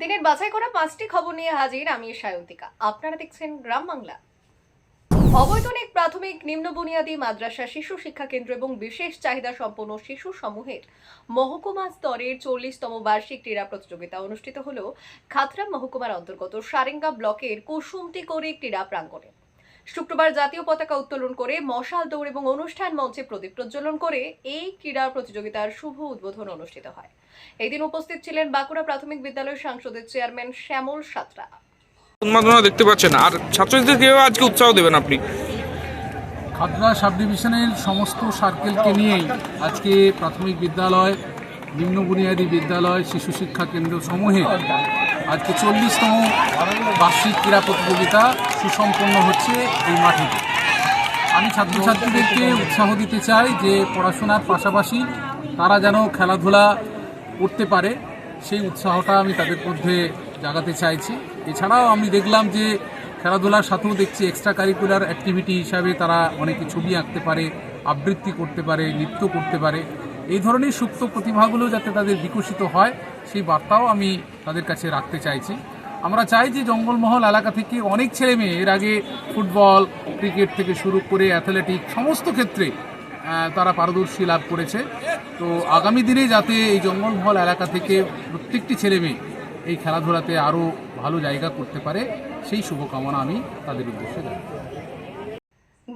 দিনের বাছাই করা পাঁচটি খবর নিয়ে হাজির আমি সায়ন্তিকা। আপনারা দেখছেন গ্রাম বাংলা। অবৈতনিক প্রাথমিক নিম্ন বুনিয়াদী মাদ্রাসা শিশু শিক্ষা কেন্দ্র এবং বিশেষ চাহিদা সম্পন্ন শিশু সমূহের মহকুমা স্তরের চল্লিশতম বার্ষিক ক্রীড়া প্রতিযোগিতা অনুষ্ঠিত হল খাতরা মহকুমার অন্তর্গত সারেঙ্গা ব্লকের কুসুমটি করে ক্রীড়া প্রাঙ্গণে। শুক্রবার জাতীয় পতাকা উত্তোলন করে মশাল দৌড় এবং অনুষ্ঠান মঞ্চে প্রদীপ প্রজ্বলন করে এই ক্রীড়া প্রতিযোগিতার শুভ উদ্বোধন অনুষ্ঠিত হয়। এই দিন উপস্থিত ছিলেন বাঁকুড়া প্রাথমিক বিদ্যালয় সংসদের চেয়ারম্যান শ্যামল সাতরা। উন্মাদনা দেখতে পাচ্ছেন। আর ছাত্রছাত্রীদের কীভাবে আজকে উৎসাহ দেবেন আপনি? খাতড়া সাব ডিভিশনের সমস্ত সার্কেলকে নিয়েই আজকে প্রাথমিক বিদ্যালয় নিম্ন বুনিয়াদী বিদ্যালয় শিশু শিক্ষা কেন্দ্র সমূহে আজকে চল্লিশতম বার্ষিক ক্রীড়া প্রতিযোগিতা সুসম্পন্ন হচ্ছে এই মাঠেতে আমি ছাত্রছাত্রীদেরকে উৎসাহ দিতে চাই যে পড়াশোনার পাশাপাশি তারা যেন খেলাধুলা করতে পারে, সেই উৎসাহটা আমি তাদের মধ্যে জাগাতে চাইছি। এছাড়াও আমি দেখলাম যে খেলাধুলার সাথেও দেখছি এক্সট্রা কারিকুলার অ্যাক্টিভিটি হিসাবে তারা অনেকে ছবি আঁকতে পারে, আবৃত্তি করতে পারে, নৃত্য করতে পারে। এই ধরনের সুপ্ত প্রতিভাগুলো যাতে তাদের বিকশিত হয়, সেই বার্তাও আমি তাদের কাছে রাখতে চাইছি। আমরা চাই যে জঙ্গলমহল এলাকা থেকে অনেক ছেলে মেয়ে, এর আগে ফুটবল, ক্রিকেট থেকে শুরু করে অ্যাথলেটিক সমস্ত ক্ষেত্রে তারা পারদর্শী লাভ করেছে। তো আগামী দিনে যাতে এই জঙ্গলমহল এলাকা থেকে প্রত্যেকটি ছেলে মেয়ে এই খেলাধুলাতে আরও ভালো জায়গা করতে পারে, সেই শুভকামনা আমি তাদের উদ্দেশ্যে জানাই।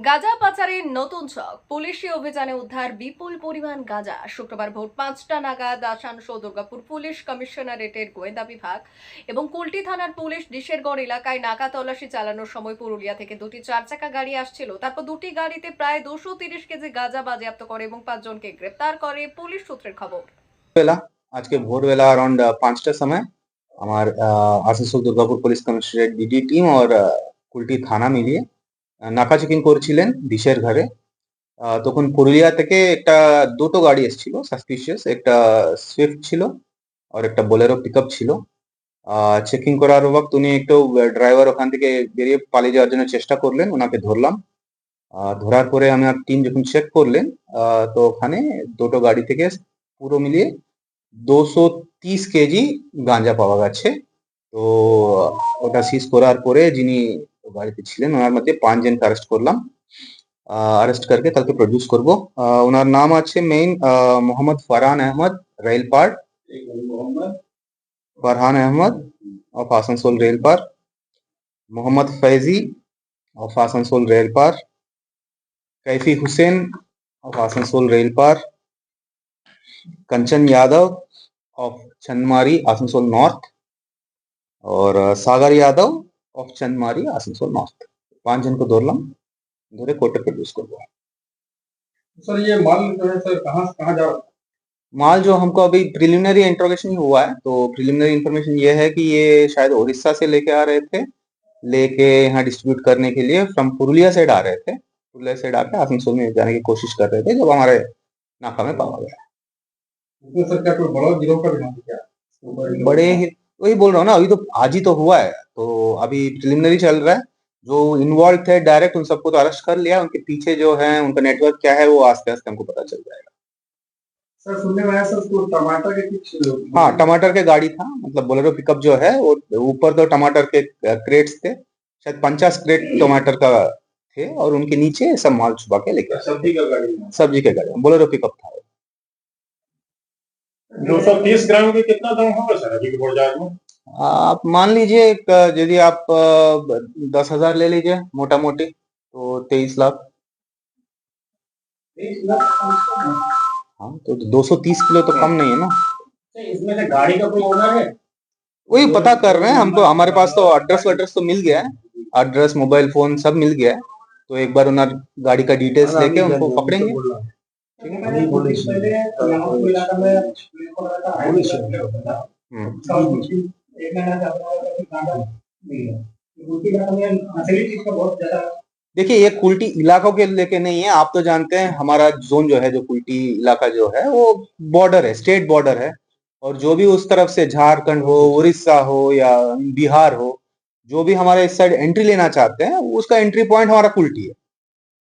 গাঁজা পাচারের নতুন ছক। পুলিশি অভিযানে উদ্ধার বিপুল পরিমাণ গাঁজা। শুক্রবার ভোর পাঁচটা নাগাদ আসানসহ দুর্গাপুর পুলিশ কমিশনারেটের গোয়েন্দা বিভাগ এবং কুলটি থানার পুলিশ ডিশেরগড় এলাকায় নাকা তল্লাশি চালানোর সময় পুরুলিয়া থেকে দুটি চারচাকা গাড়ি আসছিল। তারপর দুটি গাড়িতে প্রায় দুশো তিরিশ কেজি গাঁজা বাজেয়াপ্ত করে এবং পাঁচজনকে গ্রেপ্তার করে পুলিশ সূত্রের খবর। আজকে ভোরবেলা অ্যারাউন্ড পাঁচটার সময় আমার Asansol Durgapur police commissionerate DD team আর কুলটি থানা মিলিয়ে নাকা চেকিং করছিলেন দিশের ঘরে তখন পুরুলিয়া থেকে একটা দুটো গাড়ি এসেছিল সাসপিশিয়াস একটা সুইফট ছিল আর একটা বোলেরো পিকআপ ছিল। চেকিং করার ওয়াক্ত উনি একটু ড্রাইভার ওখান থেকে বেরিয়ে পালিয়ে যাওয়ার জন্য চেষ্টা করলেন, ওনাকে ধরলাম। ধরার পরে আমার টিম যখন চেক করলেন তো ওখানে দুটো গাড়ি থেকে পুরো মিলিয়ে দুশো তিরিশ কেজি গাঁজা পাওয়া গেছে। তো ওটা সিজ করার পরে যিনি গাড়িতে ছিলেন ওনার মধ্যে পাঁচজনকে অ্যারেস্ট করলাম অ্যারেস্ট করকে কালকে প্রডিউস করব আহ, ওনার নাম আছে main Mohammad Farhan Ahmad Railpar Farhan Ahmad of Asansol Railpar Mohammad Faizi of Asansol Railpar Kaifi Hussain of Asansol Railpar Kanchan Yadav of Chandmari Asansol North और अ, सागर यादव ऑफ़ चंदमारी आसनसोल नॉर्थ पाँच जन को धरलाम धरे कोर्टे प्रोड्यूस करबो सर ये माल जो है सर कहाँ कहाँ जा माल जो हमको अभी प्रिलिमिनरी इंट्रोगेशन ही हुआ है तो प्रिलिमिनरी इंफॉर्मेशन ये है कि ये शायद उड़ीसा से लेके आ रहे थे लेके यहाँ डिस्ट्रीब्यूट करने के लिए फ्रॉम पुरुलिया साइड आ रहे थे पुरुलिया साइड आके आसनसोल में जाने की कोशिश कर रहे थे जब हमारे नाका में पावा गया सर क्या कोई बड़ा गिरोह का बड़े वही बोल रहा हूँ ना अभी तो आज ही तो हुआ है तो अभी प्रिलिमिनरी चल रहा है। जो इन्वॉल्व थे डायरेक्ट उन सबको तो अरेस्ट कर लिया। उनके पीछे जो है उनका नेटवर्क क्या है वो आस्ते आस्ते हमको पता चल जाएगा। सर सुनने में आया सर उसको टमाटर के कुछ हाँ टमाटर के गाड़ी था। मतलब बोलेरो पिकअप जो है वो ऊपर तो टमाटर के क्रेट्स थे। शायद पचास क्रेट टमाटर का थे और उनके नीचे सब माल छुपा के लेके सब्ज़ी का गाड़ी सब्ज़ी के गाड़ी। बोलेरो पिकअप था दो सौ तीस ग्राम के कितना दाम होगा सर अभी के बाज़ार में? आप मान लीजिए एक, यदि आप दस हज़ार ले लीजिए मोटा मोटी तो तेईस लाख। हाँ तो दो सौ तीस किलो तो कम नहीं है ना। इसमें से गाड़ी का कोई ओनर है? वही पता कर रहे हैं हमको हमारे पास तो एड्रेस वेड्रेस तो मिल गया है। एड्रेस मोबाइल फ़ोन सब मिल गया है। तो एक बार उन्हें गाड़ी का डिटेल्स लेके उनको पकड़ेंगे। अभी पुलिस देखिए, ये कुल्टी इलाकों के लेके नहीं है। आप तो जानते हैं, हमारा जोन जो है, जो कुल्टी इलाका जो है, वो बॉर्डर है स्टेट बॉर्डर है। और जो भी उस तरफ़ से झारखंड हो, उड़ीसा हो या बिहार हो, जो भी हमारे इस साइड एंट्री लेना चाहते हैं, उसका एंट्री पॉइंट हमारा कुल्टी है।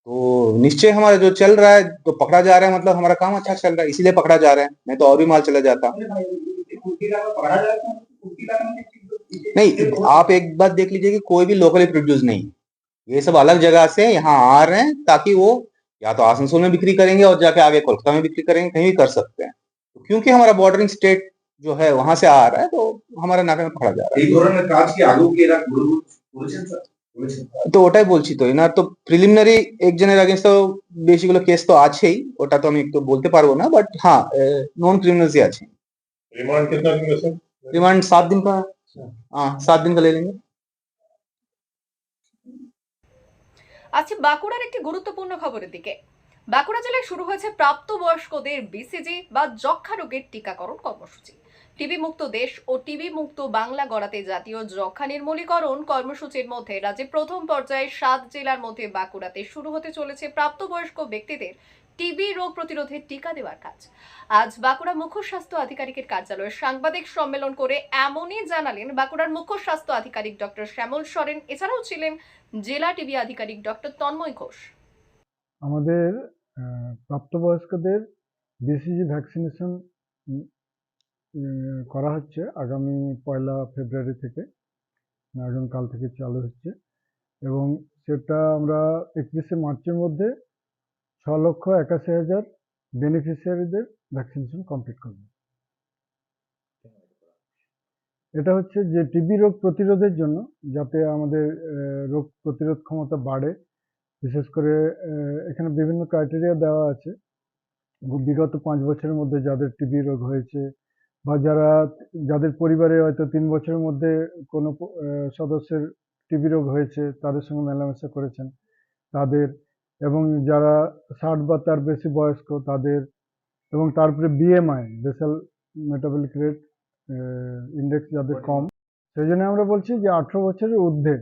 तो निश्चय हमारा जो चल रहा है तो पकड़ा जा रहा है मतलब हमारा काम अच्छा चल रहा है, इसीलिए पकड़ा जा रहा है। नहीं तो और भी माल चला जाता। कुर्ती का पकड़ा जाता है कुर्ती का नहीं आप एक बात देख लीजिए कि कोई भी लोकली प्रोड्यूस नहीं ये सब अलग जगह से यहाँ आ रहे हैं ताकि वो या तो आसनसोल में बिक्री करेंगे और जाके आगे कोलकाता में बिक्री करेंगे कहीं भी कर सकते हैं तो क्योंकि हमारा बॉर्डरिंग स्टेट जो है वहां से आ रहा है तो हमारा नाके में पकड़ा जा रहा এই ধরনের কাজ কি আগেও কি এরা করে- করেছেন স্যার করেছেন है তো ওটাই বলছি তো এনার তো প্রিলিমিনারি একজনের আগেনস্ট তো বেশিগুলো কেস তো আছেই ওটা তো আমি একটু বলতে পারবো না বাট হ্যাঁ নন ক্রিমিনালসই আছে रिमांड कितना दिन का सर रिमांड सात दिन का हाँ सात दिन का ले लेंगे আজকে বাঁকুড়ার একটি গুরুত্বপূর্ণ খবরের দিকে বাঁকুড়া জেলায় শুরু হয়েছে প্রাপ্তবয়স্কদের বিসিজি বা যক্ষা রোগের টিকাকরণ কর্মসূচি টিবি মুক্ত দেশ ও টিবি মুক্ত বাংলা গড়াতে জাতীয় যক্ষা নির্মূলীকরণ কর্মসূচির মধ্যে রাজ্যে প্রথম পর্যায়ে সাত জেলার মধ্যে বাঁকুড়াতে শুরু হতে চলেছে প্রাপ্তবয়স্ক ব্যক্তিদের টিবি রোগ প্রতিরোধের টিকা দেওয়ার কাজ। আজ বাঁকুড়া মুখ্য স্বাস্থ্য আধিকারিকের কার্যালয়ে সাংবাদিক সম্মেলন করে এমনই জানালেন বাঁকুড়ার মুখ্য স্বাস্থ্য আধিকারিক ডক্টর শ্যামল সরেন। এছাড়াও ছিলেন জেলা টিবি আধিকারিক ডক্টর তন্ময় ঘোষ। আমাদের প্রাপ্তবয়স্কদের বিসিজি ভ্যাকসিনেশন করা হচ্ছে আগামী পয়লা ফেব্রুয়ারি থেকে, আগামীকাল থেকে চালু হচ্ছে। এবং সেটা আমরা একত্রিশে মার্চের মধ্যে ছ লক্ষ একাশি হাজার বেনিফিশিয়ারিদের ভ্যাকসিনেশন কমপ্লিট করব। এটা হচ্ছে যে টিবি রোগ প্রতিরোধের জন্য যাতে আমাদের রোগ প্রতিরোধ ক্ষমতা বাড়ে। বিশেষ করে এখানে বিভিন্ন ক্রাইটেরিয়া দেওয়া আছে। বিগত পাঁচ বছরের মধ্যে যাদের টিবি রোগ হয়েছে বা যারা, যাদের পরিবারে হয়তো তিন বছরের মধ্যে কোনো সদস্যের টিবি রোগ হয়েছে, তাদের সঙ্গে মেলামেশা করেছেন, তাদের এবং যারা ষাট বা তার বেশি বয়স্ক তাদের এবং তারপরে BMI basal metabolic rate index যাদের কম। সেই জন্য আমরা বলছি যে আঠেরো বছরের ঊর্ধ্বে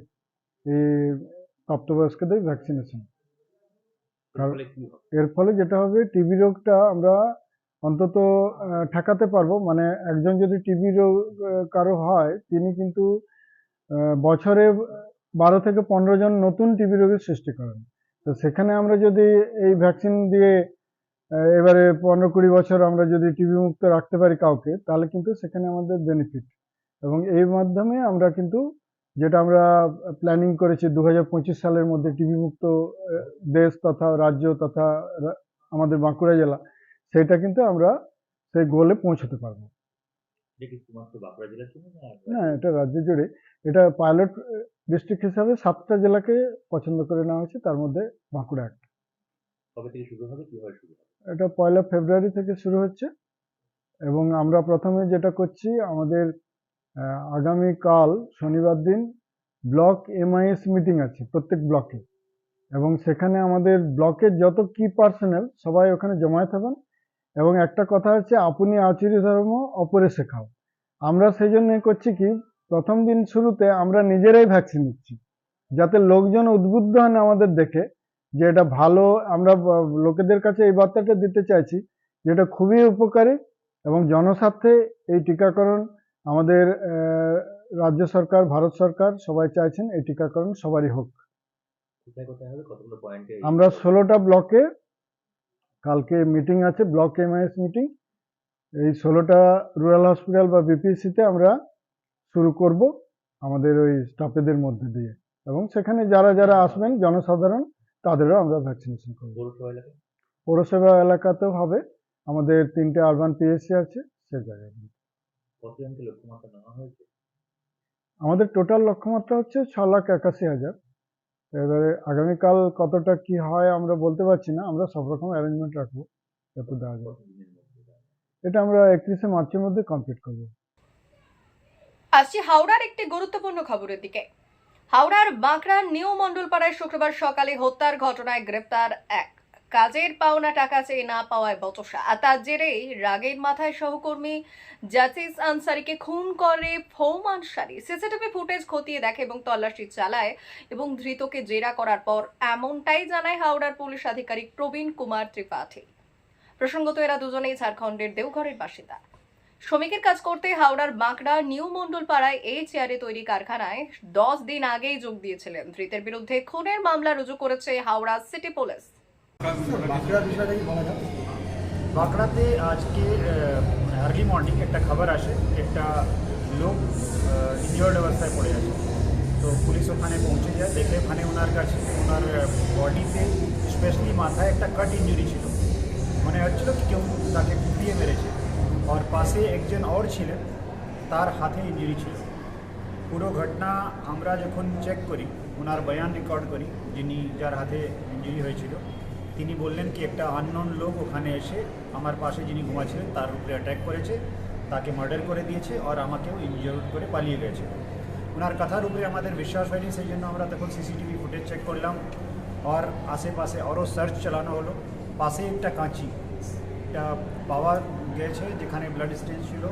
এই প্রাপ্তবয়স্কদের ভ্যাকসিনেশন এর ফলে যেটা হবে টিবি রোগটা আমরা অন্তত ঠেকাতে পারব। মানে একজন যদি টিবি রোগ কারও হয় তিনি কিন্তু বছরে বারো থেকে পনেরো জন নতুন টিবি রোগের সৃষ্টি করেন। তো সেখানে আমরা যদি এই ভ্যাকসিন দিয়ে এবারে পনেরো কুড়ি বছর আমরা যদি টিবি মুক্ত রাখতে পারি কাউকে, তাহলে কিন্তু সেখানে আমাদের বেনিফিট এবং এই মাধ্যমে আমরা কিন্তু, যেটা আমরা প্ল্যানিং করেছি দু হাজার পঁচিশ সালের মধ্যে টিবি মুক্ত দেশ তথা রাজ্য তথা আমাদের বাঁকুড়া জেলা, সেটা কিন্তু আমরা সেই গোলে পৌঁছতে পারব। না এটা রাজ্য জুড়ে। এটা পাইলট ডিস্ট্রিক্ট হিসাবে সাতটা জেলাকে পছন্দ করে নেওয়া হয়েছে তার মধ্যে বাঁকুড়া একটা। কবে থেকে শুরু হবে কীভাবে শুরু হবে? এটা পয়লা ফেব্রুয়ারি থেকে শুরু হচ্ছে এবং আমরা প্রথমে যেটা করছি আমাদের আহ, আগামীকাল শনিবার দিন ব্লক এমআইএস মিটিং আছে প্রত্যেক ব্লকে। এবং সেখানে আমাদের ব্লকের যত কি পার্সোনাল সবাই ওখানে জমায়েত হবেন। এবং একটা কথা হচ্ছে আপনি আচুরি ধর্ম অপরে শেখাও। আমরা সেই জন্য করছি কি প্রথম দিন শুরুতে আমরা নিজেরাই ভ্যাকসিন নিচ্ছি যাতে লোকজন উদ্বুদ্ধ হন আমাদের দেখে যে এটা ভালো আমরা লোকেদের কাছে এই বার্তাটা দিতে চাইছি যে এটা খুবই উপকারী এবং জনস্বার্থে এই টিকাকরণ আমাদের রাজ্য সরকার ভারত সরকার সবাই চাইছেন এই টিকাকরণ সবারই হোক। আমরা ষোলোটা ব্লকে কালকে মিটিং আছে ব্লক এমআইএস মিটিং এই ষোলোটা রুরাল হসপিটাল বা বিপিএসসিতে আমরা শুরু করব আমাদের ওই স্টাফেদের মধ্যে দিয়ে। এবং সেখানে যারা যারা আসবেন, জনসাধারণ, তাদেরও আমরা ভ্যাকসিনেশন করব। পৌরসভা এলাকাতেও হবে। আমাদের তিনটে আরবান পিএসসি আছে, সে জায়গায় আমাদের টোটাল লক্ষ্যমাত্রা হচ্ছে ছ লাখ একাশি হাজার। এবারে আগামীকাল কতটা কি হয় আমরা বলতে পারছি না। আমরা সব রকম অ্যারেঞ্জমেন্ট রাখব, যত দেওয়া যায়। এটা আমরা একত্রিশে মার্চের মধ্যে কমপ্লিট করব। আসছি হাওড়ার একটি গুরুত্বপূর্ণ খবরের দিকে। হাওড়ার বাঁকড়ার নিউ মণ্ডলপাড়ায় শুক্রবার সকালে হত্যার ঘটনায় গ্রেপ্তার এক। কাজের পাওনা টাকা চেয়ে না পাওয়ায় বচসা। তার জেরেই রাগের মাথায় সহকর্মী জাসিস আনসারিকে খুন করে ফৌম আনসারি। সিসিটিভি ফুটেজ খতিয়ে দেখে এবং তল্লাশি চালায় এবং ধৃতকে জেরা করার পর এমনটাই জানায় হাওড়ার পুলিশ আধিকারিক প্রবীণ কুমার ত্রিপাঠী। প্রসঙ্গত এরা দুজনেই ঝাড়খণ্ডের দেওঘরের বাসিন্দা। শ্রমিকের কাজ করতে হাওড়ার বাঁকড়া নিউ মন্ডল পাড়ায় এই চেয়ারে তৈরি কারখানায় দশ দিন আগেই যোগ দিয়েছিলেন। ধৃতের বিরুদ্ধে খুনের মামলা রুজু করেছে হাওড়া সিটি পুলিশ। বাঁকড়াতে আজকে আর্লি মর্নিং একটা খবর আসে, একটা লোক ইনজিওর্ড অবস্থায় পড়ে আছে। তো পুলিশ ওখানে পৌঁছে যায়, দেখে ওখানে ওনার কাছে, ওনার বডিতে স্পেশালি মাথায় একটা কাট ইঞ্জুরি ছিল। মনে হচ্ছিল কি কেউ তাকে কুপিয়ে মেরেছে। আর পাশে একজন ওর ছিলেন তার হাতে ইঞ্জুরি ছিল। পুরো ঘটনা আমরা যখন চেক করি, ওনার বয়ান রেকর্ড করি, যিনি যার হাতে ইঞ্জুরি হয়েছিল, তিনি বললেন কি, একটা আননোন লোক ওখানে এসে আমার পাশে যিনি ঘুমাচ্ছিলেন, তার উপরে অ্যাটাক করেছে, তাকে মার্ডার করে দিয়েছে আর আমাকেও ইনজিওর করে পালিয়ে গেছে। ওনার কথার উপরে আমাদের বিশ্বাস হয়নি, সেই জন্য আমরা তখন সিসিটিভি ফুটেজ চেক করলাম। আর আশেপাশে আরও সার্চ চালানো হলো। পাশে একটা কাঁচি। পাওয়া গেছে যেখানে ব্লাড স্টেজ ছিল।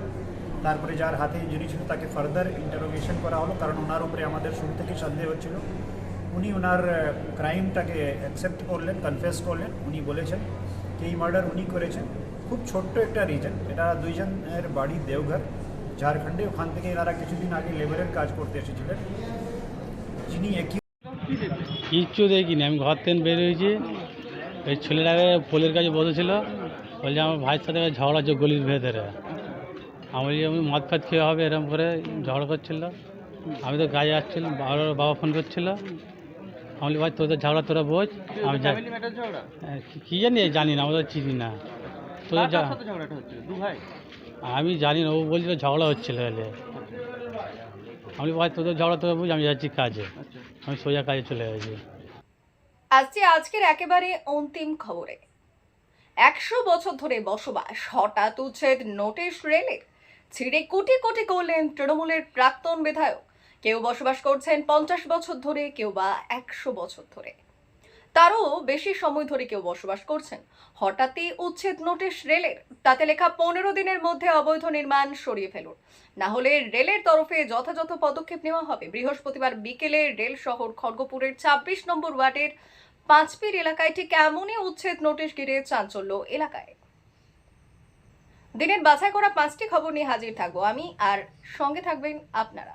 তারপরে যার হাতে ইঞ্জুরি ছিল, তাকে ফার্দার ইন্টারোগেশন করা হলো, কারণ ওনার উপরে আমাদের শুরু থেকে সন্দেহ হচ্ছিল উনি ওনার ক্রাইমটাকে অ্যাকসেপ্ট করলেন কনফেস করলেন। উনি বলেছেন যে এই মার্ডার উনি করেছেন। খুব ছোট্ট একটা রিজন এটা দুইজনের বাড়ি দেওঘর। ঝাড়খণ্ডে ওখান থেকে এনারা কিছুদিন আগে লেবারের কাজ করতে এসেছিলেন। যিনি একই কিচ্ছু দেখিনি। আমি ঘর থেকে বেরিয়েছি এই ছেলেটাকে পোলের কাছে বসেছিল বলছে আমার ভাইয়ের সাথে ঝগড়া হচ্ছে গলির ভেতরে। আমি বলি, আমি মদ ফাদ খেয়ে হবে? এরকম করে ঝগড়া করছিল। আমি তো গায়ে আসছিলাম বাবার বাবা ফোন করছিল। আমি ভাই তোদের ঝগড়া তোরা বোঝ আমি হ্যাঁ, কি- কি জানি জানি না আমাদের চিনি না। তোদের আমি জানি না ও বলছিল ঝগড়া হচ্ছিল এলে আমি ভাই তোদের ঝগড়া তোরা বুঝ আমি যাচ্ছি কাজে। আমি সোজা কাজে চলে গেছি। আসছে আজকের একেবারে অন্তিম খবরে। একশো বছর ধরে বসবাস, হঠাৎ উচ্ছেদ, নোটিশ রেলের ছিঁড়ে কোটি কোটি করলেন তৃণমূলের প্রাক্তন বিধায়ক। কেউ বসবাস করছেন পঞ্চাশ বছর ধরে, কেউ বা একশো বছর ধরে। তারও বেশি সময় ধরে কেউ বসবাস করছেন। হঠাৎই উচ্ছেদ নোটিশ রেলের, তাতে লেখা পনেরো দিনের মধ্যে অবৈধ নির্মাণ সরিয়ে ফেলুন। না হলে রেলের তরফে যথাযথ পদক্ষেপ নেওয়া হবে। বৃহস্পতিবার বিকেলে রেল শহর খড়গপুরের ছাব্বিশ নম্বর ওয়ার্ডের পাঁচপির এলাকায় ঠিক এমনই উচ্ছেদ নোটিশ ঘিরে চাঞ্চল্য এলাকায়। দিনের বাছাই করা পাঁচটি খবর নিয়ে হাজির থাকব আমি, আর সঙ্গে থাকবেন আপনারা।